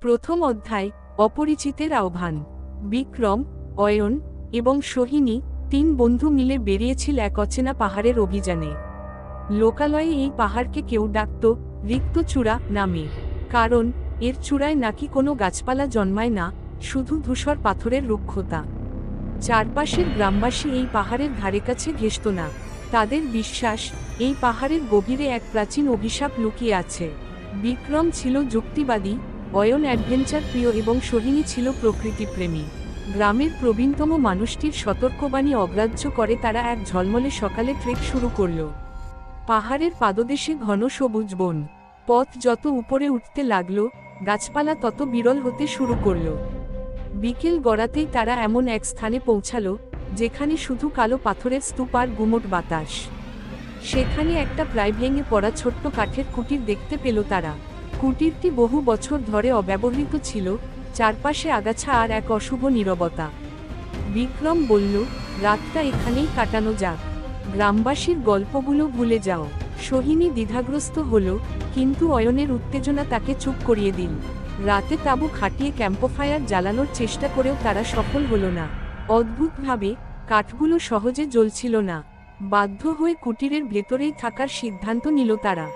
প্রথম অধ্যায়, অপরিচিতের আহ্বান। বিক্রম, অয়ন এবং সোহিনী তিন বন্ধু মিলে বেরিয়েছিল এক অচেনা পাহাড়ের অভিযানে। লোকালয়ে এই পাহাড়কে কেউ ডাকত রিক্ত চূড়া নামে। কারণ, এর চূড়ায় নাকি কোনো গাছপালা জন্মায় না, শুধু ধূসর পাথরের রুক্ষতা। চারপাশের গ্রামবাসী এই পাহাড়ের ধারে কাছে ঘেসত না। তাদের বিশ্বাস, এই পাহাড়ের গভীরে এক প্রাচীন অভিশাপ লুকিয়ে আছে। বিক্রম ছিল যুক্তিবাদী অয়ন অ্যাডভেঞ্চার প্রিয় এবং সোহিনী ছিল প্রকৃতিপ্রেমী গ্রামের প্রবীণতম মানুষটির সতর্কবাণী অগ্রাহ্য করে তারা এক ঝলমলে সকালে ট্রেক শুরু করল। পাহাড়ের পাদদেশে ঘন সবুজ বন। পথ যত উপরে উঠতে লাগল, গাছপালা তত বিরল হতে শুরু করল। বিকেল গড়াতেই তারা এমন এক স্থানে পৌঁছালো, যেখানে শুধু কালো পাথরের স্তূপ আর গুমট বাতাস। সেখানে একটা প্রায় ভেঙে পড়া ছোট্ট কাঠের কুটির দেখতে পেল তারা। কুটিরটি বহু বছর ধরে অব্যবহৃত ছিল, চারপাশে আগাছা আর এক অশুভ নীরবতা। বিক্রম বলল, রাতটা এখানেই কাটানো যাক। গ্রামবাসীর গল্পগুলো ভুলে যাও। সোহিনী দ্বিধাগ্রস্ত হল, কিন্তু অয়নের উত্তেজনা তাকে চুপ করিয়ে দিল। রাতে তাঁবু খাটিয়ে ক্যাম্পফায়ার জ্বালানোর চেষ্টা করেও তারা সফল হল না। অদ্ভুতভাবে, কাঠগুলো সহজে জ্বলছিল না। বাধ্য হয়ে কুটিরের ভেতরেই থাকার সিদ্ধান্ত নিল তারা।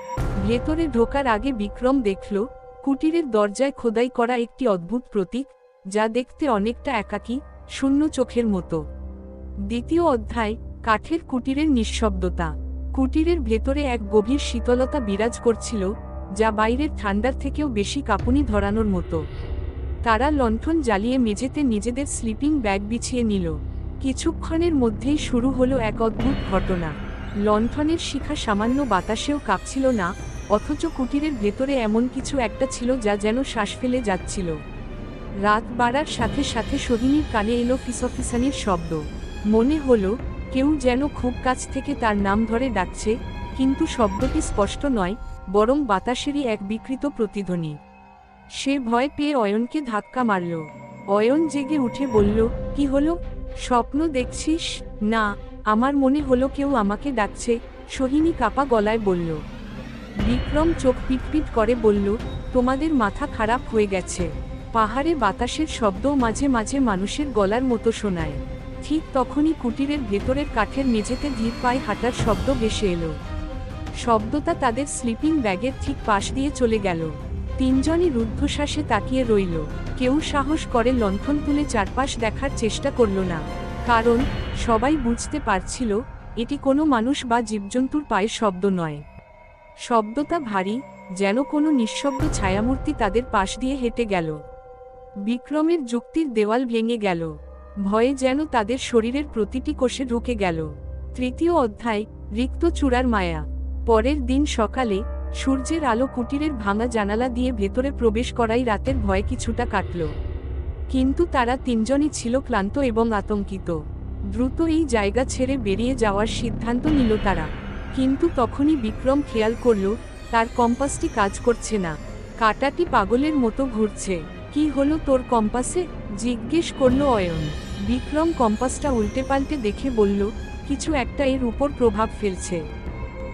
ভেতরে ঢোকার আগে বিক্রম দেখল, কুটিরের দরজায় খোদাই করা একটি অদ্ভুত প্রতীক, যা দেখতে অনেকটা একাকী, শূন্য চোখের মতো। দ্বিতীয় অধ্যায়, কাঠের কুটিরের নিঃশব্দতা। কুটিরের ভেতরে এক গভীর শীতলতা বিরাজ করছিল, যা বাইরের ঠান্ডার থেকেও বেশি কাঁপুনি ধরানোর মতো। তারা লণ্ঠন জ্বালিয়ে মেঝেতে নিজেদের স্লিপিং ব্যাগ বিছিয়ে নিল। কিছুক্ষণের মধ্যেই শুরু হলো এক অদ্ভুত ঘটনা। লণ্ঠনের শিখা সামান্য বাতাসেও কাঁপছিল না অথচ কুটিরের ভেতরে এমন কিছু একটা ছিল যা যেন শ্বাস ফেলে যাচ্ছিল। রাত বাড়ার সাথে সাথে সোহিনীর কানে এলো ফিসফিসানির শব্দ। মনে হলো, কেউ যেন খুব কাছ থেকে তার নাম ধরে ডাকছে, কিন্তু শব্দটি স্পষ্ট নয়, বরং বাতাসেরই এক বিকৃত প্রতিধ্বনি। সে ভয় পেয়ে অয়নকে ধাক্কা মারল। অয়ন জেগে উঠে বলল, কি হলো? স্বপ্ন দেখছিস? না, আমার মনে হলো কেউ আমাকে ডাকছে। সোহিনী কাপা গলায় বলল বিক্রম চোখ পিটপিট করে বলল, তোমাদের মাথা খারাপ হয়ে গেছে। পাহাড়ে বাতাসের শব্দ মাঝে মাঝে মানুষের গলার মতো শোনায়। ঠিক তখনই কুটিরের ভেতরের কাঠের মেঝেতে ধীর পায়ে হাঁটার শব্দ ভেসে এলো। শব্দটা তাদের স্লিপিং ব্যাগের ঠিক পাশ দিয়ে চলে গেল। তিনজনই রুদ্ধশ্বাসে তাকিয়ে রইল। কেউ সাহস করে লণ্ঠন তুলে চারপাশ দেখার চেষ্টা করল না। কারণ, সবাই বুঝতে পারছিল, এটি কোনো মানুষ বা জীবজন্তুর পায়ের শব্দ নয়। শব্দটা ভারী, যেন কোনো নিঃশব্দ ছায়ামূর্তি তাদের পাশ দিয়ে হেঁটে গেল। বিক্রমের যুক্তির দেওয়াল ভেঙে গেল। ভয়ে যেন তাদের শরীরের প্রতিটি কোষে ঢুকে গেল। তৃতীয় অধ্যায়, রিক্ত চূড়ার মায়া। পরের দিন সকালে, সূর্যের আলো কুটিরের ভাঙা জানালা দিয়ে ভেতরে প্রবেশ করাই রাতের ভয় কিছুটা কাটল। কিন্তু তারা তিনজনই ছিল ক্লান্ত এবং আতঙ্কিত। দ্রুত এই জায়গা ছেড়ে বেরিয়ে যাওয়ার সিদ্ধান্ত নিল তারা। কিন্তু তখনই বিক্রম খেয়াল করল, তার কম্পাসটি কাজ করছে না। কাটাটি পাগলের মতো ঘুরছে। কি হলো তোর কম্পাসে? জিজ্ঞেস করল অয়ন। বিক্রম কম্পাসটা উল্টে পাল্টে দেখে বলল, কিছু একটা এর উপর প্রভাব ফেলছে।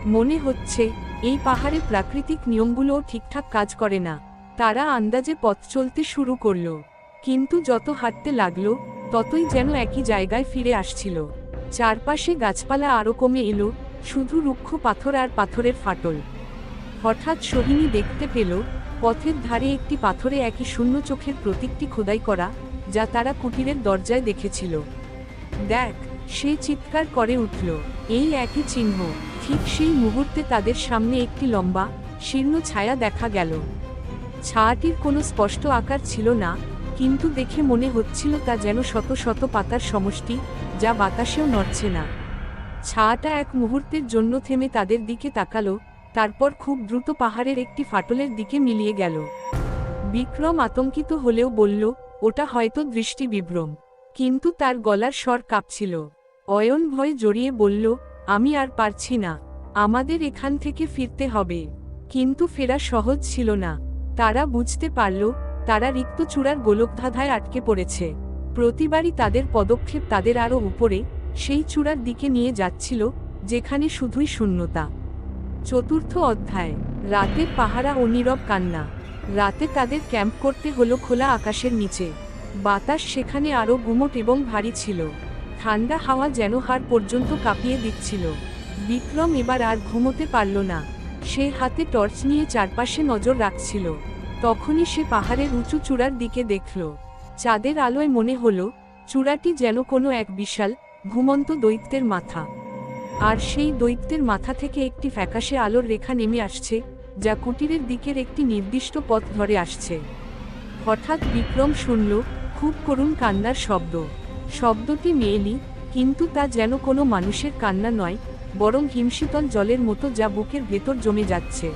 মনে হচ্ছে, এই পাহাড়ে প্রাকৃতিক নিয়মগুলোও ঠিকঠাক কাজ করে না। তারা আন্দাজে পথ চলতে শুরু করল। কিন্তু যত হাঁটতে লাগল, ততই যেন একই জায়গায় ফিরে আসছিল। চারপাশে গাছপালা আরও কমে এলো শুধু রুক্ষ পাথর আর পাথরের ফাটল। হঠাৎ সোহিনী দেখতে পেল, পথের ধারে একটি পাথরে একই শূন্য চোখের প্রতীকটি খোদাই করা, যা তারা কুটিরের দরজায় দেখেছিল। দেখ, সে চিৎকার করে উঠল, এই একই চিহ্ন, ঠিক সেই মুহূর্তে তাদের সামনে একটি লম্বা, শীর্ণ ছায়া দেখা গেল। ছায়াটির কোনো স্পষ্ট আকার ছিল না, কিন্তু দেখে মনে হচ্ছিল তা যেন শত শত পাতার সমষ্টি, যা বাতাসেও নড়ছে না। ছায়াটা এক মুহূর্তের জন্য থেমে তাদের দিকে তাকালো, তারপর খুব দ্রুত পাহাড়ের একটি ফাটলের দিকে মিলিয়ে গেল। বিক্রম আতঙ্কিত হলেও বলল, ওটা হয়তো দৃষ্টি বিভ্রম কিন্তু তার গলার স্বর কাঁপছিল। অয়ন ভয় জড়িয়ে বলল, আমি আর পারছি না। আমাদের এখান থেকে ফিরতে হবে। কিন্তু ফেরা সহজ ছিল না। তারা বুঝতে পারল, তারা রিক্ত চূড়ার গোলকধাঁধায় আটকে পড়েছে। প্রতিবারই তাদের পদক্ষেপ তাদের আরও উপরে সেই চূড়ার দিকে নিয়ে যাচ্ছিল, যেখানে শুধুই শূন্যতা। চতুর্থ অধ্যায় রাতের পাহারা ও নীরব কান্না। রাতে তাদের ক্যাম্প করতে হলো খোলা আকাশের নিচে। বাতাস সেখানে আরও গুমট এবং ভারী ছিল। ঠান্ডা হাওয়া যেন হাড় পর্যন্ত কাঁপিয়ে দিচ্ছিল। বিক্রম এবার আর ঘুমোতে পারল না। সে হাতে টর্চ নিয়ে চারপাশে নজর রাখছিল। তখনই সে পাহাড়ের উঁচু চূড়ার দিকে দেখল। চাঁদের আলোয় মনে হলো, চূড়াটি যেন কোনো এক বিশাল ঘুমন্ত দৈত্যের মাথা। আর সেই দৈত্যের মাথা থেকে একটি ফ্যাকাশে আলোর রেখা নেমে আসছে, যা কুটিরের দিকের একটি নির্দিষ্ট পথ ধরে আসছে। হঠাৎ বিক্রম শুনল, খুব করুণ কান্নার শব্দ। শব্দটি মেয়েলি, কিন্তু তা যেন কোনো মানুষের কান্না নয়, বরং হিমশীতল জলের মতো যা বুকের ভেতর জমে যাচ্ছে।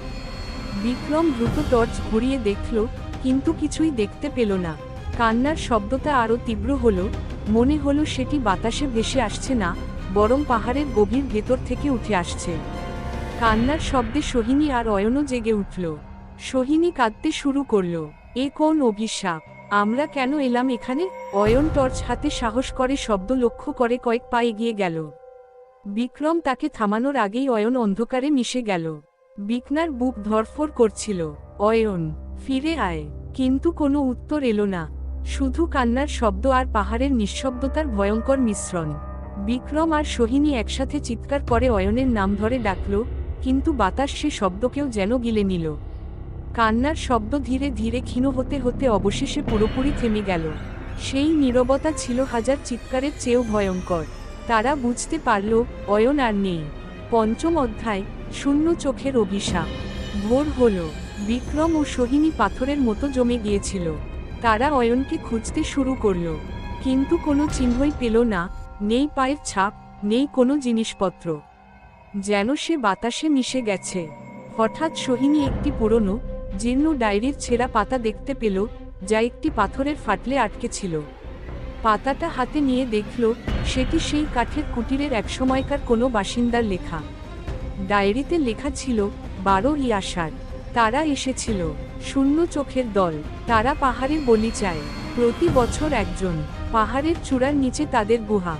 বিক্রম দ্রুত টর্চ ঘুরিয়ে দেখল, কিন্তু কিছুই দেখতে পেল না। কান্নার শব্দটা আরও তীব্র হলো মনে হলো সেটি বাতাসে ভেসে আসছে না, বরং পাহাড়ের গভীর ভেতর থেকে উঠে আসছে। কান্নার শব্দে সোহিনী আর অয়নও জেগে উঠল। সোহিনী কাঁদতে শুরু করল। এ কোন অভিশাপ? আমরা কেন এলাম এখানে? অয়ন টর্চ হাতে সাহস করে শব্দ লক্ষ্য করে কয়েক পা এগিয়ে গেল। বিক্রম তাকে থামানোর আগেই অয়ন অন্ধকারে মিশে গেল। বিকনার বুক ধরফর করছিল। অয়ন, ফিরে আয়। কিন্তু কোনো উত্তর এলো না। শুধু কান্নার শব্দ আর পাহাড়ের নিঃশব্দতার ভয়ঙ্কর মিশ্রণ। বিক্রম আর সোহিনী একসাথে চিৎকার করে অয়নের নাম ধরে ডাকল, কিন্তু বাতাস সে শব্দকেও যেন গিলে নিল। কান্নার শব্দ ধীরে ধীরে ক্ষীণ হতে হতে অবশেষে পুরোপুরি থেমে গেল। সেই নীরবতা ছিল হাজার চিৎকারের চেয়েও ভয়ঙ্কর। তারা বুঝতে পারল, অয়ন আর নেই। পঞ্চম অধ্যায়, শূন্য চোখের অভিশাপ। ভোর হল। বিক্রম ও সোহিনী পাথরের মতো জমে গিয়েছিল। তারা অয়নকে খুঁজতে শুরু করল। কিন্তু কোনো চিহ্নই পেল না, নেই পায়ের ছাপ, নেই কোনো জিনিসপত্র। যেন সে বাতাসে মিশে গেছে। হঠাৎ সোহিনী একটি পুরনো, জীর্ণ ডায়েরির ছেঁড়া পাতা দেখতে পেল, যা একটি পাথরের ফাটলে আটকে ছিল। পাতাটা হাতে নিয়ে দেখল, সেটি সেই কাঠের কুটিরের একসময়কার কোনো বাসিন্দার লেখা। ডায়েরিতে লেখা ছিল, বারো আষাঢ়। তারা এসেছিল। শূন্য চোখের দল। তারা পাহাড়ের বলি চায়। প্রতি বছর একজন পাহাড়ের চূড়ার নিচে তাদের গুহা।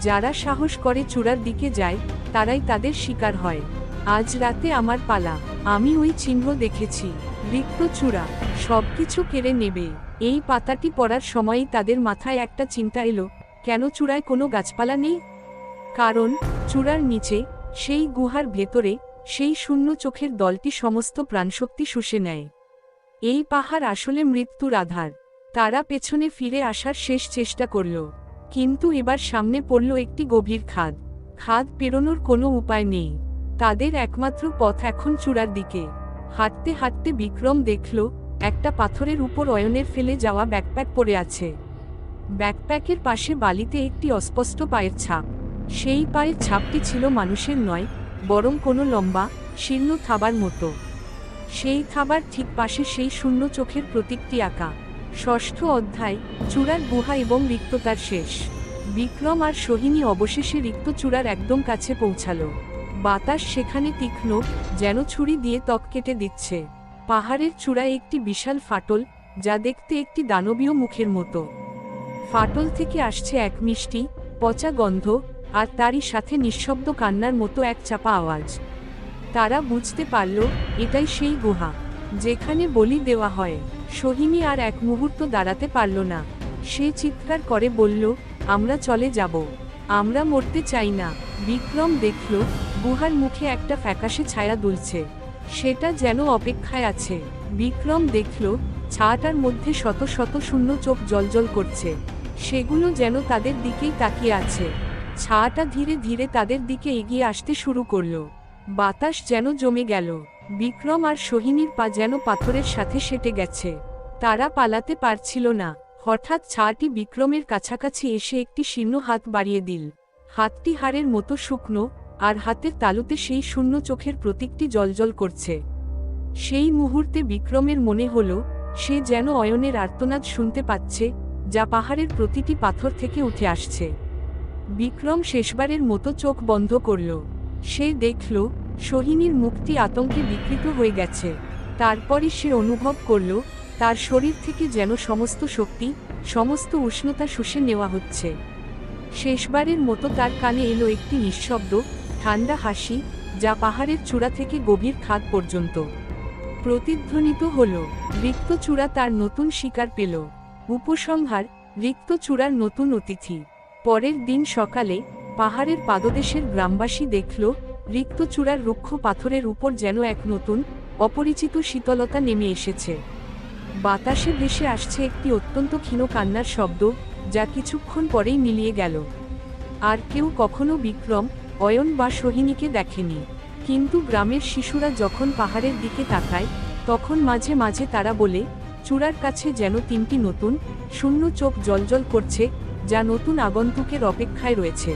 যারা সাহস করে চূড়ার দিকে যায়, তারাই তাদের শিকার হয়। আজ রাতে আমার পালা। আমি ওই চিহ্ন দেখেছি। রিক্ত চূড়া। সবকিছু কেড়ে নেবে। এই পাতাটি পড়ার সময়ই তাদের মাথায় একটা চিন্তা এলো, কেন চূড়ায় কোনো গাছপালা নেই? কারণ, চূড়ার নিচে, সেই গুহার ভেতরে, সেই শূন্য চোখের দলটি সমস্ত প্রাণশক্তি শুষে নেয়। এই পাহাড় আসলে মৃত্যুর আধার। তারা পেছনে ফিরে আসার শেষ চেষ্টা করল। কিন্তু এবার সামনে পড়ল একটি গভীর খাদ। খাদ পেরোনোর কোনো উপায় নেই। তাদের একমাত্র পথ এখন চূড়ার দিকে। হাঁটতে হাঁটতে বিক্রম দেখল, একটা পাথরের উপর অয়নের ফেলে যাওয়া ব্যাকপ্যাক পড়ে আছে। ব্যাকপ্যাকের পাশে বালিতে একটি অস্পষ্ট পায়ের ছাপ। সেই পায়ের ছাপটি ছিল মানুষের নয়, বরং কোনো লম্বা, শীর্ণ থাবার মতো। সেই থাবার ঠিক পাশে সেই শূন্য চোখের প্রতীকটি আঁকা। ষষ্ঠ অধ্যায়, চূড়ার গুহা এবং রিক্ততার শেষ। বিক্রম আর সোহিনী অবশেষে রিক্ত চূড়ার একদম কাছে পৌঁছালো। বাতাস সেখানে তীক্ষ্ণ, যেন ছুরি দিয়ে ত্বক কেটে দিচ্ছে। পাহাড়ের চূড়ায় একটি বিশাল ফাটল, যা দেখতে একটি দানবীয় মুখের মতো। ফাটল থেকে আসছে এক মিষ্টি, পচা গন্ধ, আর তারই সাথে নিঃশব্দ কান্নার মতো এক চাপা আওয়াজ। তারা বুঝতে পারল, এটাই সেই গুহা, যেখানে বলি দেওয়া হয়, সোহিনী আর এক মুহূর্ত দাঁড়াতে পারল না। সে চিৎকার করে বলল, আমরা চলে যাব। আমরা মরতে চাই না। বিক্রম দেখল, গুহার মুখে একটা ফ্যাকাশে ছায়া দুলছে। সেটা যেন অপেক্ষায় আছে। বিক্রম দেখল, ছায়াটার মধ্যে শত শত শূন্য চোখ জলজল করছে। সেগুলো যেন তাদের দিকেই তাকিয়ে আছে। ছায়াটা ধীরে ধীরে তাদের দিকে এগিয়ে আসতে শুরু করল। বাতাস যেন জমে গেল। বিক্রম আর সোহিনীর পা যেন পাথরের সাথে সেটে গেছে। তারা পালাতে পারছিল না। হঠাৎ ছাটি বিক্রমের কাছাকাছি এসে একটি শীর্ণ হাত বাড়িয়ে দিল। হাতটি হাড়ের মতো শুকনো, আর হাতের তালুতে সেই শূন্য চোখের প্রতীকটি জলজল করছে। সেই মুহূর্তে বিক্রমের মনে হল, সে যেন অয়নের আর্তনাদ শুনতে পাচ্ছে, যা পাহাড়ের প্রতিটি পাথর থেকে উঠে আসছে। বিক্রম শেষবারের মতো চোখ বন্ধ করল। সে দেখল, সোহিনীর মুখটি আতঙ্কে বিকৃত হয়ে গেছে। তারপরই সে অনুভব করল, তার শরীর থেকে যেন সমস্ত শক্তি, সমস্ত উষ্ণতা শুষে নেওয়া হচ্ছে। শেষবারের মতো তার কানে এলো একটি নিঃশব্দ, ঠান্ডা হাসি, যা পাহাড়ের চূড়া থেকে গভীর খাদ পর্যন্ত। প্রতিধ্বনিত হল, রিক্ত চূড়া তার নতুন শিকার পেল। উপসংহার, রিক্ত চূড়ার নতুন অতিথি। পরের দিন সকালে পাহাড়ের পাদদেশের গ্রামবাসী দেখল রিক্ত চূড়ার রুক্ষ পাথরের উপর যেন এক নতুন, অপরিচিত শীতলতা নেমে এসেছে। বাতাসে ভেসে আসছে একটি অত্যন্ত ক্ষীণ কান্নার শব্দ, যা কিছুক্ষণ পরেই মিলিয়ে গেল। আর কেউ কখনো বিক্রম, অয়ন বা সোহিনীকে দেখেনি। কিন্তু গ্রামের শিশুরা যখন পাহাড়ের দিকে তাকায়, তখন মাঝে মাঝে তারা বলে, চূড়ার কাছে যেন তিনটি নতুন, শূন্য চোখ জলজল করছে, যা নতুন আগন্তুকের অপেক্ষায় রয়েছে।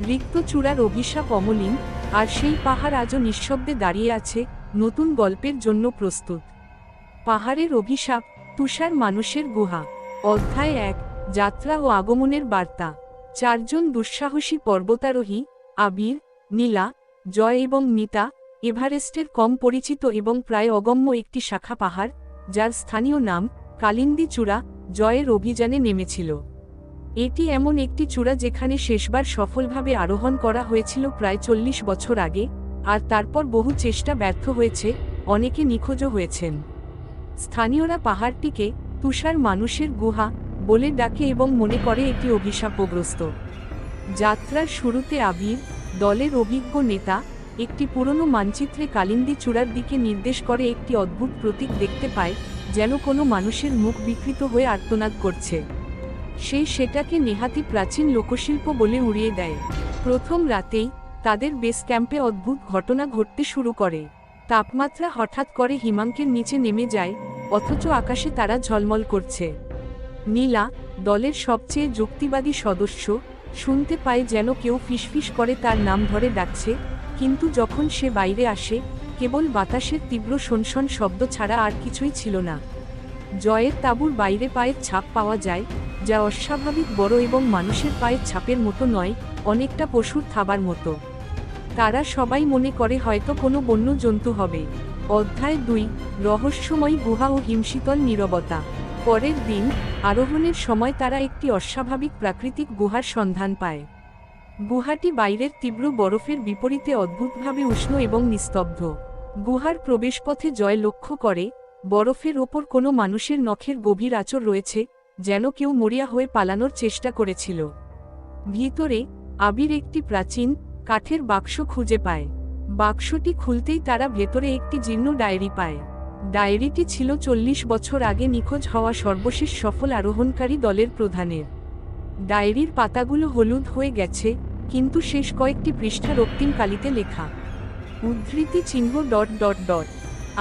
রিক্ত চূড়ার অভিশাপ অমলিন, আর সেই পাহাড় আজও নিঃশব্দে দাঁড়িয়ে আছে, নতুন গল্পের জন্য প্রস্তুত। পাহাড়ের অভিশাপ, তুষার মানুষের গুহা। অধ্যায় এক, যাত্রা ও আগমনের বার্তা। চারজন দুঃসাহসী পর্বতারোহী, আবির, নীলা, জয় এবং মিতা, এভারেস্টের কম পরিচিত এবং প্রায় অগম্য একটি শাখা পাহাড়, যার স্থানীয় নাম, কালিন্দি চূড়া, জয়ের অভিযানে নেমেছিল। এটি এমন একটি চূড়া যেখানে শেষবার সফলভাবে আরোহণ করা হয়েছিল প্রায় চল্লিশ বছর আগে, আর তারপর বহু চেষ্টা ব্যর্থ হয়েছে, অনেকে নিখোঁজও হয়েছেন। স্থানীয়রা পাহাড়টিকে তুষার মানুষের গুহা বলে ডাকে এবং মনে করে এটি অভিশাপগ্রস্ত। যাত্রার শুরুতে আবির, দলের অভিজ্ঞ নেতা, একটি পুরনো মানচিত্রে কালিন্দি চূড়ার দিকে নির্দেশ করে একটি অদ্ভুত প্রতীক দেখতে পায়, যেন কোনো মানুষের মুখ বিকৃত হয়ে আর্তনাদ করছে। সেই সেটাকে নেহাতি প্রাচীন লোকশিল্প বলে উড়িয়ে দেয়। প্রথম রাতেই তাদের বেস ক্যাম্পে অদ্ভুত ঘটনা ঘটতে শুরু করে। তাপমাত্রা হঠাৎ করে হিমাঙ্কের নিচে নেমে যায়, অথচ আকাশে তারা ঝলমল করছে। নীলা, দলের সবচেয়ে যুক্তিবাদী সদস্য, শুনতে পায় যেন কেউ ফিসফিস করে তার নাম ধরে ডাকছে, কিন্তু যখন সে বাইরে আসে, কেবল বাতাসের তীব্র শনশন শব্দ ছাড়া আর কিছুই ছিল না। জয়ের তাঁবুর বাইরে পায়ের ছাপ পাওয়া যায়, যা অস্বাভাবিক বড় এবং মানুষের পায়ের ছাপের মতো নয়, অনেকটা পশুর থাবার মতো। তারা সবাই মনে করে হয়তো কোনো বন্য জন্তু হবে। অধ্যায় দুই, রহস্যময় গুহা ও হিমশীতল নীরবতা। পরের দিন, আরোহণের সময় তারা একটি অস্বাভাবিক প্রাকৃতিক গুহার সন্ধান পায়। গুহাটি বাইরের তীব্র বরফের বিপরীতে অদ্ভুতভাবে উষ্ণ এবং নিস্তব্ধ। গুহার প্রবেশপথে জয় লক্ষ্য করে বরফের ওপর কোনো মানুষের নখের গভীর আচর রয়েছে, যেন কেউ মরিয়া হয়ে পালানোর চেষ্টা করেছিল। ভিতরে, আবির একটি প্রাচীন, কাঠের বাক্স খুঁজে পায়। বাক্সটি খুলতেই তারা ভেতরে একটি জীর্ণ ডায়েরি পায়। ডায়েরিটি ছিল চল্লিশ বছর আগে নিখোঁজ হওয়া সর্বশেষ সফল আরোহণকারী দলের প্রধানের। ডায়েরির পাতাগুলো হলুদ হয়ে গেছে, কিন্তু শেষ কয়েকটি পৃষ্ঠা রক্তিম কালিতে লেখা, উদ্ধৃতি চিহ্ন ডট ডট ডট,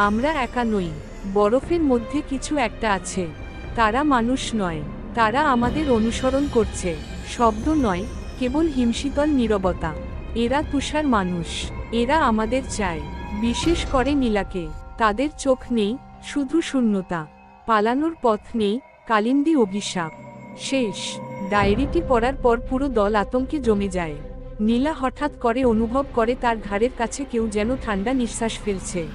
আমরা একা নই। বরফের মধ্যে কিছু একটা আছে। তারা মানুষ নয়, তারা আমাদের অনুসরণ করছে। শব্দ নয়, কেবল হিমশীতল নীরবতা। এরা তুষার মানুষ, এরা আমাদের চায়। বিশেষ করে নীলাকে তাদের চোখ নেই, শুধু শূন্যতা। পালানোর পথ নেই, কালিন্দি অভিশাপ। শেষ। ডায়েরিটি পড়ার পর পুরো দল আতঙ্কে জমে যায়। নীলা হঠাৎ করে অনুভব করে তার ঘাড়ের কাছে কেউ যেন ঠান্ডা নিঃশ্বাস ফেলছে।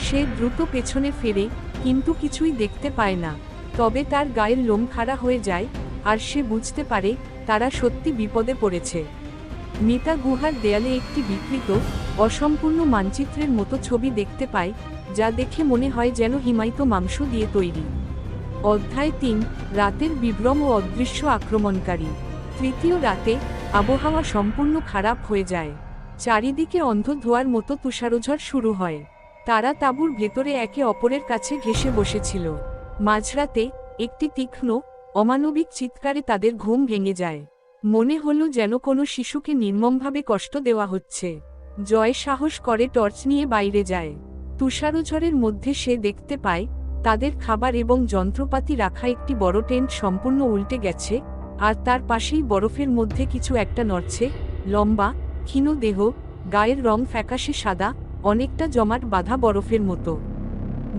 সে দ্রুত পেছনে ফেরে, কিন্তু কিছুই দেখতে পায় না। তবে তার গায়ের লোম খাড়া হয়ে যায়, আর সে বুঝতে পারে, তারা সত্যি বিপদে পড়েছে। মিতা গুহার দেয়ালে একটি বিকৃত, অসম্পূর্ণ মানচিত্রের মতো ছবি দেখতে পায়, যা দেখে মনে হয় যেন হিমায়িত মাংস দিয়ে তৈরি। অধ্যায় তিন, রাতের বিভ্রম ও অদৃশ্য আক্রমণকারী। তৃতীয় রাতে, আবহাওয়া সম্পূর্ণ খারাপ হয়ে যায়। চারিদিকে অন্ধ ধোয়ার মতো তুষারঝড় শুরু হয়। তারা তাঁবুর ভেতরে একে অপরের কাছে ঘেসে বসেছিল। মাঝরাতে, একটি তীক্ষ্ণ, অমানবিক চিৎকারে তাদের ঘুম ভেঙে যায়। মনে হলো যেন কোনো শিশুকে নির্মমভাবে কষ্ট দেওয়া হচ্ছে। জয় সাহস করে টর্চ নিয়ে বাইরে যায়। তুষারঝড়ের মধ্যে সে দেখতে পায়, তাদের খাবার এবং যন্ত্রপাতি রাখা একটি বড় টেন্ট সম্পূর্ণ উল্টে গেছে, আর তার পাশেই বরফের মধ্যে কিছু একটা নড়ছে, লম্বা, ক্ষীণ দেহ, গায়ের রং ফ্যাকাশে সাদা অনেকটা জমাট বাঁধা বরফের মতো।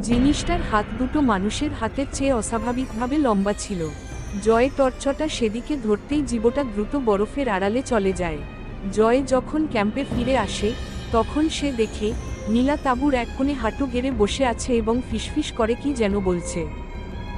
জিনিসটার হাত দুটো মানুষের হাতের চেয়ে অস্বাভাবিকভাবে লম্বা ছিল। জয় টর্চটা সেদিকে ধরতেই জীবটা দ্রুত বরফের আড়ালে চলে যায়। জয় যখন ক্যাম্পে ফিরে আসে, তখন সে দেখে, নীলা তাঁবুর এক কোণে হাঁটু গেড়ে বসে আছে এবং ফিসফিস করে কি যেন বলছে।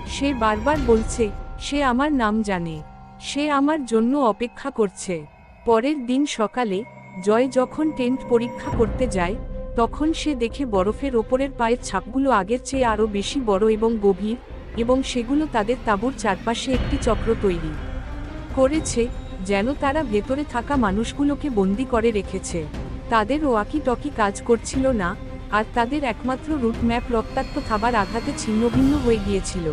সে বারবার বলছে, সে আমার নাম জানে। সে আমার জন্য অপেক্ষা করছে। পরের দিন সকালে, জয় যখন টেন্ট পরীক্ষা করতে যায় তখন সে দেখে বরফের ওপরের পায়ের ছাপগুলো আগের চেয়ে আরও বেশি বড় এবং গভীর, এবং সেগুলো তাদের তাঁবুর চারপাশে একটি চক্র তৈরি করেছে, যেন তারা ভেতরে থাকা মানুষগুলোকে বন্দি করে রেখেছে। তাদের ওয়াকি টকি কাজ করছিল না, আর তাদের একমাত্র রুট ম্যাপ রক্তাক্ত খাবার আঘাতে ছিন্নভিন্ন হয়ে গিয়েছিল।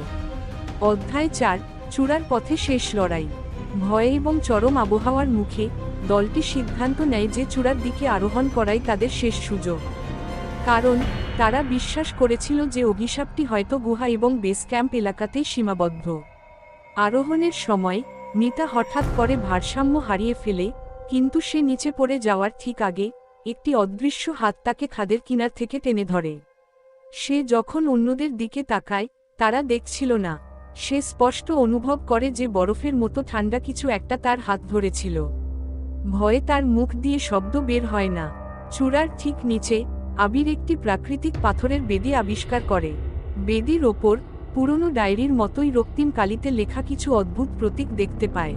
অধ্যায় চার, চূড়ার পথে শেষ লড়াই। ভয়ে এবং চরম আবহাওয়ার মুখে দলটি সিদ্ধান্ত নেয় যে চূড়ার দিকে আরোহণ করাই তাদের শেষ সুযোগ। কারণ, তারা বিশ্বাস করেছিল যে অভিশাপটি হয়তো গুহা এবং বেস ক্যাম্প এলাকাতেই সীমাবদ্ধ। আরোহণের সময় মিতা হঠাৎ করে ভারসাম্য হারিয়ে ফেলে, কিন্তু সে নিচে পড়ে যাওয়ার ঠিক আগে, একটি অদৃশ্য হাত তাকে খাদের কিনার থেকে টেনে ধরে। সে যখন অন্যদের দিকে তাকায়, তারা দেখছিল না। সে স্পষ্ট অনুভব করে যে বরফের মতো ঠান্ডা কিছু একটা তার হাত ধরেছিল। ভয়ে তার মুখ দিয়ে শব্দ বের হয় না। চূড়ার ঠিক নিচে, আবির একটি প্রাকৃতিক পাথরের বেদি আবিষ্কার করে। বেদির ওপর, পুরনো ডায়েরির মতোই রক্তিম কালিতে লেখা কিছু অদ্ভুত প্রতীক দেখতে পায়।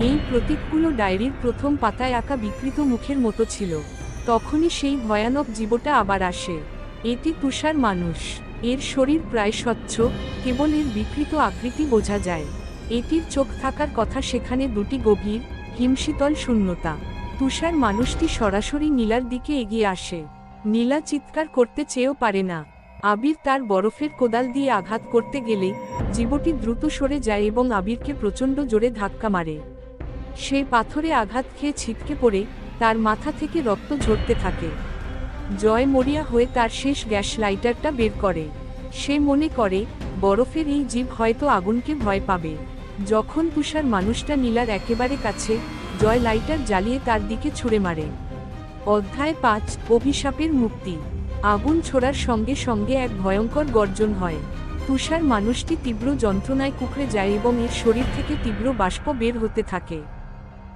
এই প্রতীকগুলো ডায়েরির প্রথম পাতায় আঁকা বিকৃত মুখের মতো ছিল। তখনই সেই ভয়ানক জীবটা আবার আসে। এটি তুষার মানুষ। এর শরীর প্রায় স্বচ্ছ, কেবল এর বিকৃত আকৃতি বোঝা যায়। এটির চোখ থাকার কথা সেখানে দুটি গভীর হিমশীতল শূন্যতা। তুষার মানুষটি সরাসরি নীলার দিকে এগিয়ে আসে। নীলা চিৎকার করতে চেয়েও পারে না। আবির তার বরফের কোদাল দিয়ে আঘাত করতে গেলে জীবটি দ্রুত সরে যায় এবং আবিরকে প্রচণ্ড জোরে ধাক্কা মারে। সে পাথরে আঘাত খেয়ে ছিটকে পড়ে, তার মাথা থেকে রক্ত ঝরতে থাকে। জয় মরিয়া হয়ে তার শেষ গ্যাস লাইটারটা বের করে। সে মনে করে, বরফের এই জীব হয়তো আগুনকে ভয় পাবে। যখন তুষার মানুষটা নীলার একেবারে কাছে, জয় লাইটার জ্বালিয়ে তার দিকে ছুঁড়ে মারে। অধ্যায় পাঁচ, অভিশাপের মুক্তি। আগুন ছোড়ার সঙ্গে সঙ্গে এক ভয়ঙ্কর গর্জন হয়। তুষার মানুষটি তীব্র যন্ত্রণায় কুকড়ে যায় এবং এর শরীর থেকে তীব্র বাষ্প বের হতে থাকে।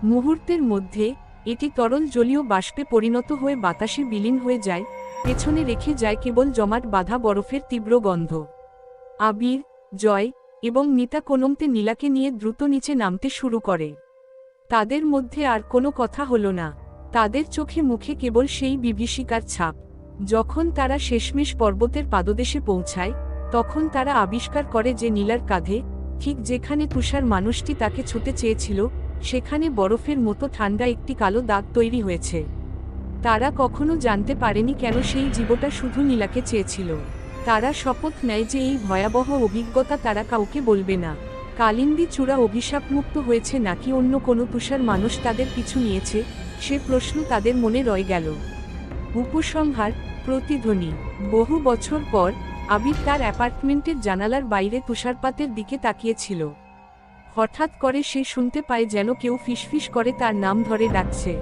মুহূর্তের মধ্যে, এটি তরল জলীয় বাষ্পে পরিণত হয়ে বাতাসে বিলীন হয়ে যায়, পেছনে রেখে যায় কেবল জমাট বাঁধা বরফের তীব্র গন্ধ। আবির, জয় এবং নিতা কোনমতে নীলাকে নিয়ে দ্রুত নিচে নামতে শুরু করে। তাদের মধ্যে আর কোনো কথা হলো না। তাদের চোখে মুখে কেবল সেই বিভীষিকার ছাপ। যখন তারা শেষমেশ পর্বতের পাদদেশে পৌঁছায়, তখন তারা আবিষ্কার করে যে নীলার কাঁধে, ঠিক যেখানে তুষার মানুষটি তাকে ছুতে চেয়েছিল, সেখানে বরফের মতো ঠান্ডা একটি কালো দাগ তৈরি হয়েছে। তারা কখনো জানতে পারেনি কেন সেই জীবটা শুধু নীলাকে চেয়েছিল। তারা শপথ নেয় যে এই ভয়াবহ অভিজ্ঞতা তারা কাউকে বলবে না। কালিন্দি চূড়া অভিশাপমুক্ত হয়েছে নাকি অন্য কোনো তুষার মানুষ তাদের পিছু নিয়েছে? সে প্রশ্ন তাদের মনে রয়ে গেল। উপসংহার, প্রতিধ্বনি। বহু বছর পর, আবির তার অ্যাপার্টমেন্টের জানালার বাইরে তুষারপাতের দিকে তাকিয়েছিল। হঠাৎ করে সে শুনতে পায় যেন কেউ ফিসফিস করে তার নাম ধরে ডাকছে।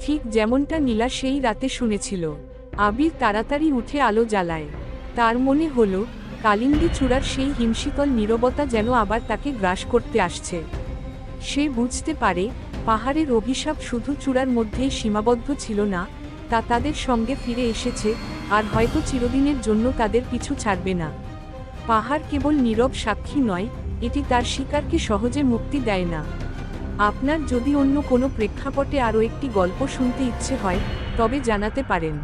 ঠিক যেমনটা নীলা সেই রাতে শুনেছিল। আবির তাড়াতাড়ি উঠে আলো জ্বালায়। তার মনে হল, কালিন্দি চূড়ার সেই হিমশীতল নীরবতা যেন আবার তাকে গ্রাস করতে আসছে। সে বুঝতে পারে, পাহাড়ের অভিশাপ শুধু চূড়ার মধ্যেই সীমাবদ্ধ ছিল না, তা তাদের সঙ্গে ফিরে এসেছে, আর হয়তো চিরদিনের জন্য তাদের পিছু ছাড়বে না। পাহাড় কেবল নীরব সাক্ষী নয়, এটি তার শিকারকে সহজে মুক্তি দেয় না। আপনার যদি অন্য কোনো প্রেক্ষাপটে আরও একটি গল্প শুনতে ইচ্ছে হয়, তবে জানাতে পারেন।